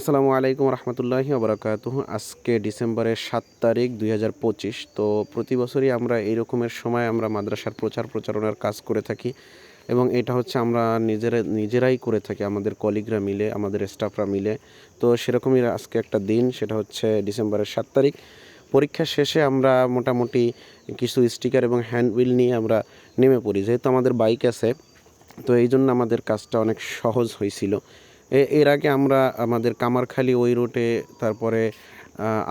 আসসালামু আলাইকুম রহমতুল্লাহি ওবরাকাত আজকে ডিসেম্বরের সাত তারিখ দুই হাজার পঁচিশ। তো প্রতি বছরই আমরা এই রকমের সময় আমরা মাদ্রাসার প্রচার প্রচারণার কাজ করে থাকি এবং এটা হচ্ছে আমরা নিজেরা, নিজেরাই করে থাকি, আমাদের কলিগরা মিলে, আমাদের স্টাফরা মিলে। তো সেরকমই আজকে একটা দিন, সেটা হচ্ছে ডিসেম্বরের সাত তারিখ। পরীক্ষা শেষে আমরা মোটামুটি কিছু স্টিকার এবং হ্যান্ডবিল নিয়ে আমরা নেমে পড়ি। যেহেতু আমাদের বাইক আছে, তো এই জন্য আমাদের কাজটা অনেক সহজ হয়েছিল। এর আগে আমরা আমাদের কামারখালি ওই রুটে, তারপরে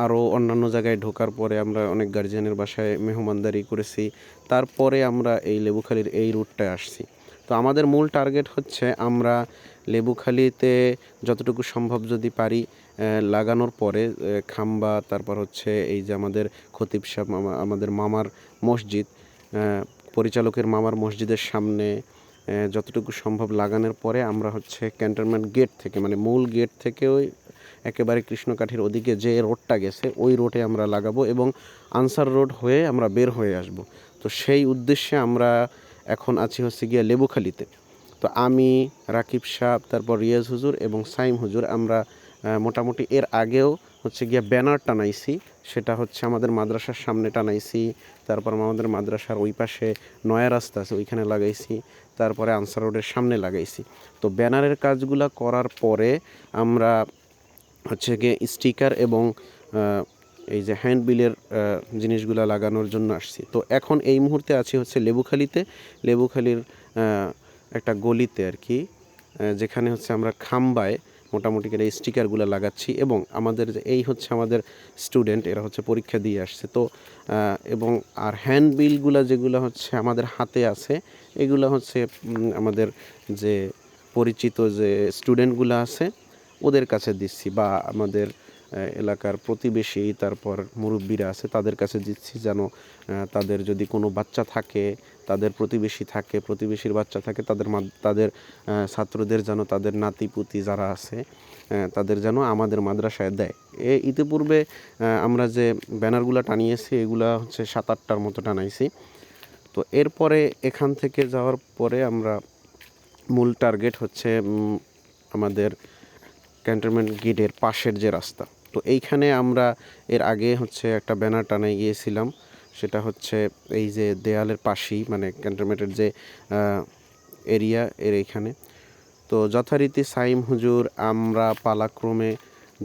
আরও অন্যান্য জায়গায় ঢোকার পরে আমরা অনেক গার্জিয়ানের বাসায় মেহমানদারি করেছি। তারপরে আমরা এই লেবুখালির এই রুটটায় আসছি। তো আমাদের মূল টার্গেট হচ্ছে আমরা লেবুখালিতে যতটুকু সম্ভব যদি পারি লাগানোর পরে খাম্বা, তারপর হচ্ছে এই যে আমাদের খতিব সাহেব আমাদের মামার মসজিদ পরিচালকের মামার মসজিদের সামনে যতটুকু সম্ভব লাগানোর পরে আমরা হচ্ছে ক্যান্টনমেন্ট গেট থেকে মানে মূল গেট থেকে ওই একেবারে কৃষ্ণকাঠির ওদিকে যে রোডটা গেছে, ওই রোডে আমরা লাগাবো এবং আনসার রোড হয়ে আমরা বের হয়ে আসব। তো সেই উদ্দেশ্যে আমরা এখন আছি হচ্ছে গিয়ে লেবুখালিতে। তো আমি, রাকিব সাহ, তারপর রিয়াজ হুজুর এবং সাইম হুজুর আমরা মোটামুটি এর আগেও হচ্ছে গিয়ে ব্যানার টানাইছি। সেটা হচ্ছে আমাদের মাদ্রাসার সামনে টানাইছি, তারপর আমাদের মাদ্রাসার ওই পাশে নয়া রাস্তা আছে, ওইখানে লাগাইছি, তারপরে আনসার রোডের সামনে লাগাইছি। তো ব্যানারের কাজগুলো করার পরে আমরা হচ্ছে গিয়ে স্টিকার এবং এই যে হ্যান্ডবিলের জিনিসগুলো লাগানোর জন্য আসছি। তো এখন এই মুহূর্তে আছি হচ্ছে লেবুখালিতে। লেবুখালির একটা গলিতে আর কি যেখানে হচ্ছে আমরা খাম্বায় মোটামুটি করে এই স্টিকারগুলো লাগাচ্ছি এবং আমাদের যে এই হচ্ছে আমাদের স্টুডেন্ট এরা হচ্ছে পরীক্ষা দিয়ে আসছে। তো এবং আর হ্যান্ড বিলগুলো যেগুলো হচ্ছে আমাদের হাতে আছে, এগুলো হচ্ছে আমাদের যে পরিচিত যে স্টুডেন্টগুলো আছে, ওদের কাছে দিচ্ছি বা আমাদের এলাকার প্রতিবেশী, তারপর মুরব্বীরা আছে, তাদের কাছে দিচ্ছি যেন তাদের যদি কোনো বাচ্চা থাকে, তাদের প্রতিবেশী থাকে, প্রতিবেশীর বাচ্চা থাকে, তাদের তাদের ছাত্রদের যেন তাদের নাতিপুতি যারা আছে তাদের যেন আমাদের মাদ্রাসায় দেয়। এ, ইতিপূর্বে আমরা যে ব্যানারগুলো টানিয়েছি, এগুলা হচ্ছে সাত আটটার মতো টানাইছি। তো এরপরে এখান থেকে যাওয়ার পরে আমরা মূল টার্গেট হচ্ছে আমাদের ক্যান্টনমেন্ট গেটের পাশের যে রাস্তা। তো এইখানে আমরা এর আগে হচ্ছে একটা ব্যানার টানাই গিয়েছিলাম। সেটা হচ্ছে এই যে দেয়ালের পাশেই মানে ক্যান্টনমেন্টের যে এরিয়া এর এইখানে। তো যথারীতি সাইম হুজুর, আমরা পালাক্রমে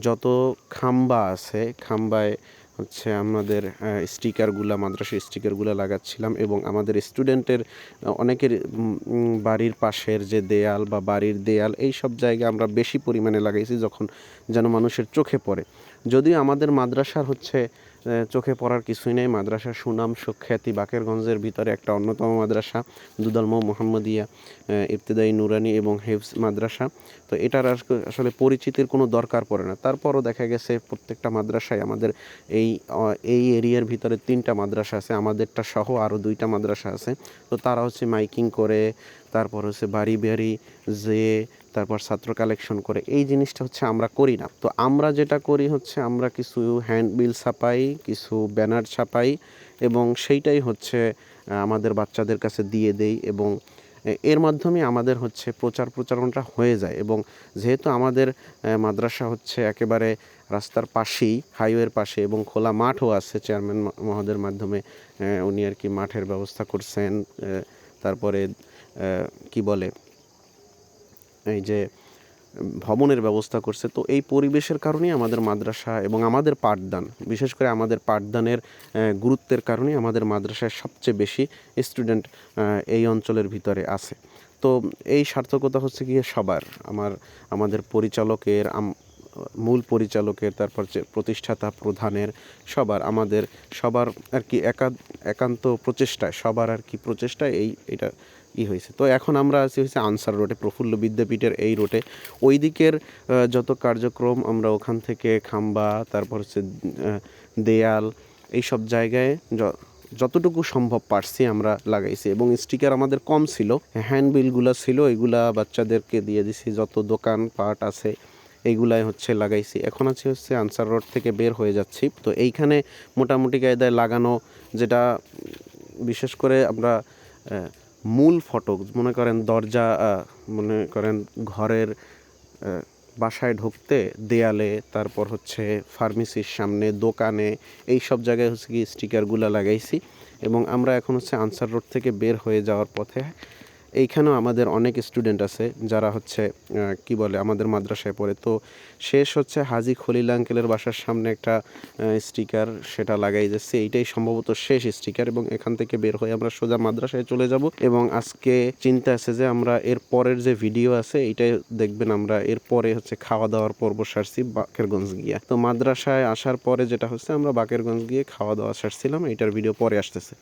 যত খাম্বা আছে, খাম্বায় হচ্ছে আমাদের স্টিকারগুলা, মাদ্রাসার স্টিকারগুলো লাগাচ্ছিলাম এবং আমাদের স্টুডেন্টের অনেকের বাড়ির পাশের যে দেয়াল বা বাড়ির দেয়াল, এই সব জায়গা আমরা বেশি পরিমাণে লাগাইছি যখন যেন মানুষের চোখে পড়ে। যদিও আমাদের মাদ্রাসার হচ্ছে চোখে পড়ার কিছুই নেই। মাদ্রাসার সুনাম সুখ্যাতি বাকেরগঞ্জের ভিতরে একটা অন্যতম মাদ্রাসা দুদালমো মোহাম্মদিয়া আহ, ইবতেদায়ী নুরানি এবং হেফস মাদ্রাসা। তো এটার আস- আসলে পরিচিতির কোনো দরকার পড়ে না। তারপরও দেখা গেছে প্রত্যেকটা মাদ্রাসায় আমাদের এই এই এরিয়ার ভিতরে তিনটা মাদ্রাসা আছে আমাদেরটা সহ আরও দুইটা মাদ্রাসা আছে। তো তারা হচ্ছে মাইকিং করে তারপর হচ্ছে বাড়ি বাড়ি যে তারপর ছাত্র কালেকশন করে। এই জিনিসটা হচ্ছে আমরা করি না। তো আমরা যেটা করি হচ্ছে আমরা কিছু হ্যান্ডবিল ছাপাই, কিছু ব্যানার ছাপাই এবং সেইটাই হচ্ছে আমাদের বাচ্চাদের কাছে দিয়ে দেই এবং এর মাধ্যমে আমাদের হচ্ছে প্রচার প্রচারণটা হয়ে যায় এবং যেহেতু আমাদের মাদ্রাসা হচ্ছে একেবারে রাস্তার পাশেই হাইওয়ের পাশে এবং খোলা মাঠও আছে চেয়ারম্যান মহোদয়ের মাধ্যমে উনি আর কি মাঠের ব্যবস্থা করছেন তারপরে কি বলে এই যে, ভবনের ব্যবস্থা করছে, তো এই পরিবেশের কারণেই আমাদের মাদ্রাসা এবং আমাদের পাঠদান, বিশেষ করে আমাদের পাঠদানের গুরুত্বের কারণে আমাদের মাদ্রাসায় সবচেয়ে বেশি স্টুডেন্ট এই অঞ্চলের ভিতরে আছে। তো এই সার্থকতা হচ্ছে গিয়ে সবার, আমার, আমাদের পরিচালকের মূল পরিচালকের, তারপর যে প্রতিষ্ঠাতা প্রধানের, সবার, আমাদের সবার আর কি একা, একান্ত প্রচেষ্টায়, সবার আর কি প্রচেষ্টায় এই, এটা ই হয়েছে। তো এখন আমরা আছি হচ্ছে আনসার রোডে, প্রফুল্ল বিদ্যাপীঠের এই রোডে। ওই দিকের যত কার্যক্রম আমরা ওখান থেকে খাম্বা, তারপর হচ্ছে দেয়াল এই সব জায়গায় যতটুকু সম্ভব পারছি আমরা লাগাইছি। এবং স্টিকার আমাদের কম ছিল, হ্যান্ডবিলগুলো ছিল, এগুলা বাচ্চাদেরকে দিয়ে দিছি, যত দোকান পাট আছে এইগুলাই হচ্ছে লাগাইছি। এখন আছে হচ্ছে আনসার রোড থেকে বের হয়ে যাচ্ছি। তো এইখানে মোটামুটি কায়দায় লাগানো যেটা বিশেষ করে আমরা মূল ফটক, মনে করেন দরজা মনে করেন ঘরের বাসায় ঢুকতে দেয়ালে, তারপর হচ্ছে ফার্মেসির সামনে, দোকানে, এই সব জায়গায় হচ্ছে কি স্টিকারগুলো লাগাইছি। এবং আমরা এখন হচ্ছে আনসার রোড থেকে বের হয়ে যাওয়ার পথে এইখানেও আমাদের অনেক স্টুডেন্ট আছে যারা হচ্ছে কি বলে, আমাদের মাদ্রাসায় পড়ে। তো শেষ হচ্ছে হাজি খলিল আঙ্কেলের বাসার সামনে একটা স্টিকার সেটা লাগাই যাচ্ছে। এইটাই সম্ভবত শেষ স্টিকার এবং এখান থেকে বের হয়ে আমরা সোজা মাদ্রাসায় চলে যাব এবং আজকে চিন্তা আছে যে আমরা এর পরের যে ভিডিও আছে, এইটাই দেখবেন আমরা এর পরে হচ্ছে খাওয়া দাওয়ার পর্ব সারছি বাকেরগঞ্জ গিয়া। তো মাদ্রাসায় আসার পরে যেটা হচ্ছে, আমরা বাকেরগঞ্জ গিয়ে খাওয়া দাওয়া সারছিলাম, এইটার ভিডিও পরে আসতেছে।